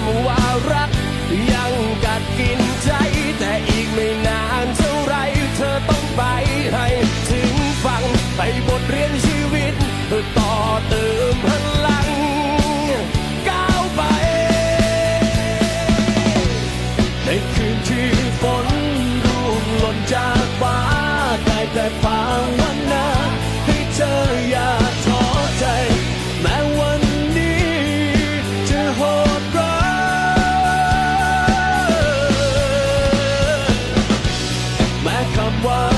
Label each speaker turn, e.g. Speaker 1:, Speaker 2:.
Speaker 1: ำว่ารัก ยังกัดกินใจ แต่อีกไม่นานเท่าไร เธอต้องไปให้ถึงฝั่งไปบทเรียนชีวิตเพื่อต่อเติมพลังก้าวไป
Speaker 2: ในคืนที่ one